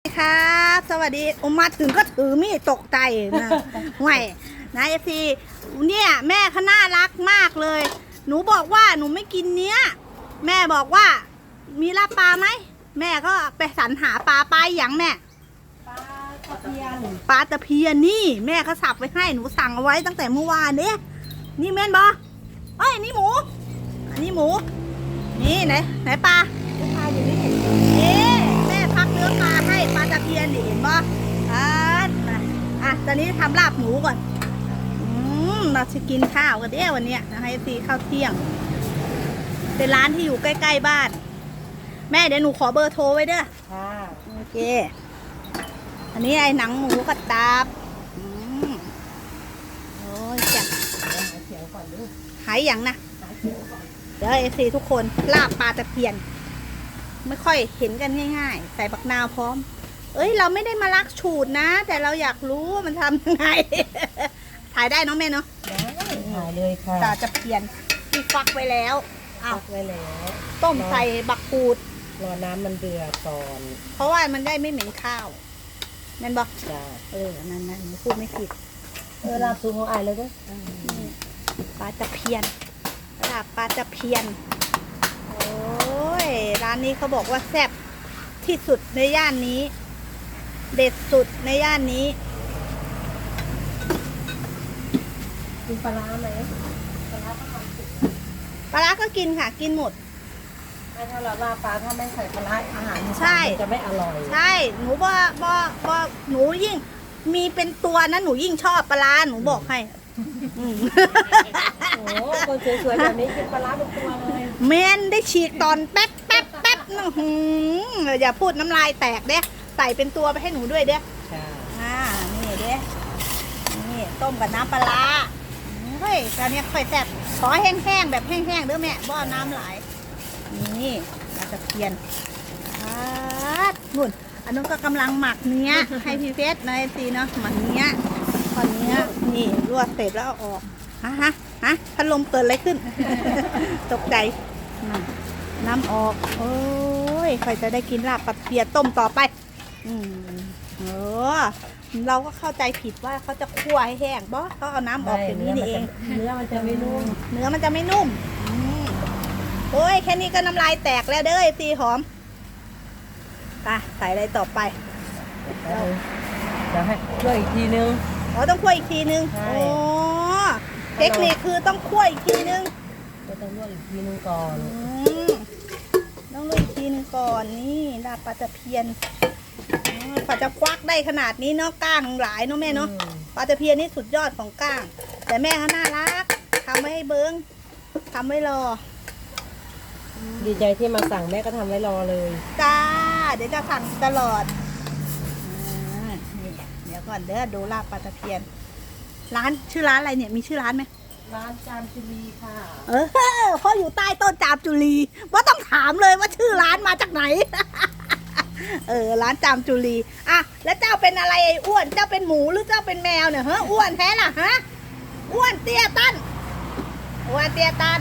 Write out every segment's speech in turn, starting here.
สวัสดีครับสวัสดีอุมาถึงก็ถือมีดตกใจนะห่วยนะเอฟซีเนี่ยแม่เขาน่ารักมากเลย หนูบอกว่าหนูไม่กินเนี้ย แม่บอกว่า มีลาบปลาไหม แม่ก็ไปสรรหาปลาปลาอย่างแม่ ปลาตะเพียน ปลาตะเพียนนี่ แม่เขาสับไว้ให้หนูสั่งเอาไว้ตั้งแต่เมื่อวานเนี่ยนี่แม่นบอเอ้ยนนี่หมู อันนี้หมู นี่ไหนไหนปลา ปลาอยู่นี่ นี่แม่พักเนื้อปลา ให้ปลาตะเพียนนี่เห็นปะอ่านะอะตอนนี้ทำลาบหมูก่อนอืมเราจะกินข้าวกันเด้วันเนี้ยนะให้ซีข้าวเที่ยง เป็นร้านที่อยู่ใกล้ ๆ บ้าน แม่เดี๋ยวหนูขอเบอร์โทรไว้เด้อค่ะโอเค อันนี้ไอ้หนังหมูกระตาบอืมโอ้ยจ้ะเดี๋ยวหาเขียวก่อนดูหายอย่างนะหาเขียวก่อนเดี๋ยวเอซีทุกคนลาบปลาตะเพียน ไม่ค่อยเห็นกันง่าย ๆ ใส่บักนาวพร้อม เอ้ย เราไม่ได้มาลักฉูดนะ แต่เราอยากรู้ว่ามันทำยังไง ถ่ายได้เนาะแม่เนาะได้ถ่ายเลยค่ะปลาตะเพียนที่ฟักไว้แล้วอ้าวพักไว้แล้ว ต้มใส่บักกูด รอน้ำมันเดือดก่อน เพราะว่ามันได้ไม่เหม็นข้าวแม่นบอกจ้าเออนั่นนั่นหนูพูดไม่ผิด เออลาบซูของอายเลยเด้อปลาตะเพียนลาบปลาตะเพียน โอ้ย ร้านนี้เขาบอกว่าแซ่บที่สุดในย่านนี้ เด็ดสุดในย่านนี้กินปลาร้าไหมปลาร้าก็ทำสุกปลาร้าก็กินค่ะ กินหมด ไม่ถ้าเราลาบปลาถ้าไม่ใส่ปลาร้าอาหารอีสานใช่ มันจะไม่อร่อยใช่ หนูบ่บ่บ่หนูยิ่ง มีเป็นตัวนะหนูยิ่งชอบปลาร้าหนูบอกให้อืม โอ้คนสวยๆแบบนี้กินปลาร้าเป็นตัวเลยเมนได้ฉีกตอนแป๊บแป๊บแป๊บอื้อหืออย่าพูดน้ำลายแตกเด้ใส่เป็นตัวไปให้หนูด้วยเด้จ้าอ่านี่เด้นี่ต้มกับน้ำปลาร้าเฮ้ยตอนนี้ค่อยแซ่บขอแห้งๆแบบแห้งๆเด้อแม่บ่เอาน้ำไหลายนี่ปลาตะเพียนอาดนุ่นอันนู้นก็กำลังหมักเนื้อให้พี่เฟสหน่อยสิเนาะหมักเนื้อตอนเนื้อนี่ลวกเสร็จแล้วเอาออกฮะฮะฮะพัดลมเกิดอะไรขึ้น ตกใจนั่นน้ำออก โอ้ยใครจะได้กินลาบปลาเพียต้มต่อไป อืมเออเราก็เข้าใจผิดว่าเขาจะคั่วให้แห้งบ่เขาเอาน้ำออกอย่างนี้นี่เอง เนื้อมันจะไม่นุ่ม เนื้อมันจะไม่นุ่มอืมโอ้ยแค่นี้ก็น้ำลายแตกแล้วเด้อไอซีหอมไปใส่อะไรต่อไปเดี๋ยวให้ช่วยอีกทีนึงอ๋อต้องคั่วอีกทีนึงใช่โอ้เทคนิคคือต้องคั่วอีกทีนึงก็ต้องลวกอีกทีนึงก่อนอืมต้องลวกอีกทีนึงก่อนนี่ลาบปลาตะเพียน อ๋อพอจะควักได้ขนาดนี้เนาะก้างหลายเนาะแม่เนาะอืมปลาตะเพียนนี่สุดยอดของก้าง แต่แม่เขาน่ารักทำไว้ให้เบิ้งทำไว้รอ ดีใจที่มาสั่งแม่ก็ทำไว้รอเลยจ้า เดี๋ยวจะสั่งตลอดอ่านี่เดี๋ยวก่อนเด้อดูลาบปลาตะเพียน ร้านชื่อร้านอะไรเนี่ยมีชื่อร้านไหม ร้านจามจุลีค่ะ เออเพราะอยู่ใต้ต้นจามจุลีว่าต้องถามเลยว่าชื่อร้านมาจากไหน เออร้านจามจุลีอะแล้วเจ้าเป็นอะไรไอ้อ้วนเจ้าเป็นหมูหรือเจ้าเป็นแมวเนี่ยฮะอ้วนแท้ล่ะฮะอ้วนเตี้ยตันอ้วนเตี้ยตัน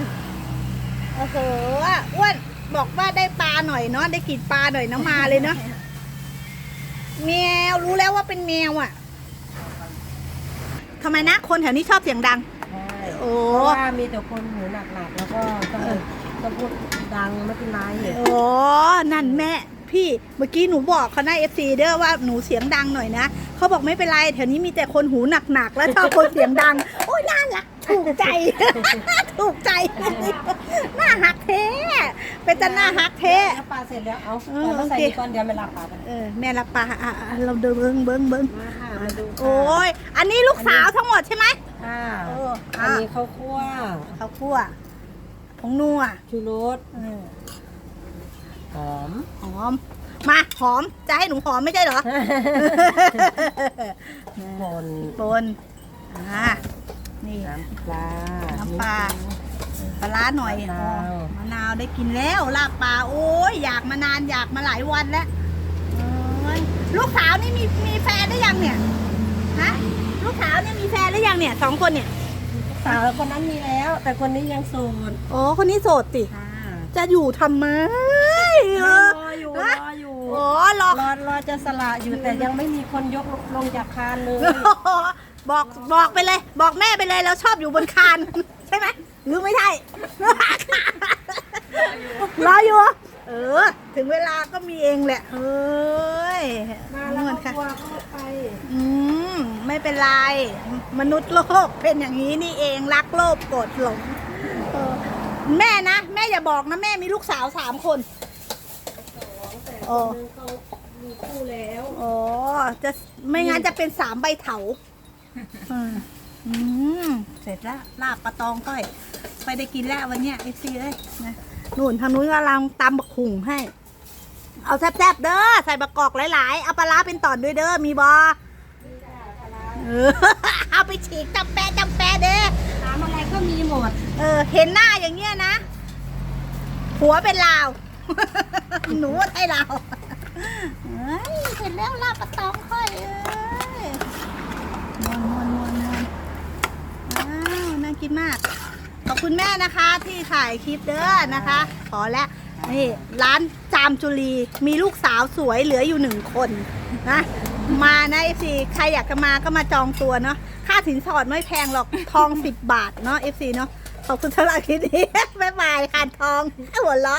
โอ้โหอ้วนบอกว่าได้ปลาหน่อยเนาะได้กินปลาหน่อยนะมาเลยเนาะแมวรู้แล้วว่าเป็นแมวอะทำไมนะคนแถวนี้ชอบเสียงดังใช่โอ้เพราะว่ามีแต่คนหูหนักๆแล้วก็ต้องต้องพูดดังไม่เป็นไรโอ้นั่นแม่ พี่เมื่อกี้หนูบอกเขาหน้าเอฟซีเด้อว่าหนูเสียงดังหน่อยนะเขาบอกไม่เป็นไรแถวนี้มีแต่คนหูหนักๆแล้วชอบคนเสียงดัง โอ้ยน่ารักถูกใจ ถูกใจน่าฮักเท่เป็นจะน่าฮักเท่แล้วปลาเสร็จแล้วเอาเออเอามาใส่โอเคดีก่อนเดี๋ยวไม่รับปลากันเออแม่รับปลาอะอะเราเดินเบิ้งเบิ้งเบิ้งมาค่ะมาดูค่ะโอ้ยอันนี้ลูกสาวทั้งหมดใช่ไหมค่ะเอออันนี้ข้าวคั่วเขาวคั่วผงนัวชูรสเออ หอม หอม มาหอม จะให้หนูหอมไม่ใช่เหรอป่นปนอ่านี่ น้ำปลาน้ำปลา ปลาร้าหน่อยมะนาวอ๋อมะนาวได้กินแล้วลาบปลาโอ้ยอยากมานานอยากมาหลายวันแล้วเอ้ยลูกสาวนี่มีมีแฟนได้ยังเนี่ยฮะลูกสาวเนี่ยมีแฟนได้ยังเนี่ยสองคนเนี่ย สาวคนนั้นมีแล้ว แต่คนนี้ยังโสดโอ้คนนี้โสดติค่ะจะอยู่ทำไมเอ รอออยู่ฮะรออยู่รโอ้รอรอรอจะสละอยู่แต่ยังไม่มีคนยกลงจากคานเลย บอกบอกไปเลย บอกแม่ไปเลยเราชอบอยู่บนคานใช่ไหมหรือไม่ใช่รออยู่เออ ถึงเวลาก็มีเองแหละเฮ้ยมาแล้วนก็ค่ะกลัวเข้าไปอืมไม่เป็นไร มนุษย์โลกเป็นอย่างนี้นี่เองรักโลภโกรธหลงเออแม่นะ แม่อย่าบอกนะ แม่มีลูกสาวสามคน แต่โอ้คนนึงเขามีคู่แล้วโอ้จะไม่งั้นจะเป็นสามใบเถาอืมอืมเสร็จแล้วลาบปลาตองก้อย ไปได้กินแล้ววันเนี้ยไอซีเลยนะนู่นทางนู้นกำลังตำบักหุ่งให้ เอาแซ่บๆเด้อใส่บะกอกหลายๆ เอาปลาร้าเป็นตอนด้วยเด้อมีบอเออ เอาไปฉีกจำแปะจำแปะเด้อ ถามอะไรก็มีหมด เออ เห็นหน้าอย่างเงี้ยนะ หัวเป็นลาว หนูไทยลาเฮ้ยเห็นแล้วลาบปลาตองค่อยเอ้ยมวนมวนมวนมวนอ้าวน่ากินมาก ขอบคุณแม่นะคะที่ถ่ายคลิปเด้อนะคะ ขอแล้วนี่ร้านจามจุลีมีลูกสาวสวยเหลืออยู่หนึ่งคนนะมานะเอฟซีใครอยากจะมาก็มาจองตัวเนาะค่าสินสอดไม่แพงหรอกทอง10บาทเนาะเอฟซีเนาะขอบคุณสำหรับคลิปนี้บ๊ายบายค่ะทองหัวเราะ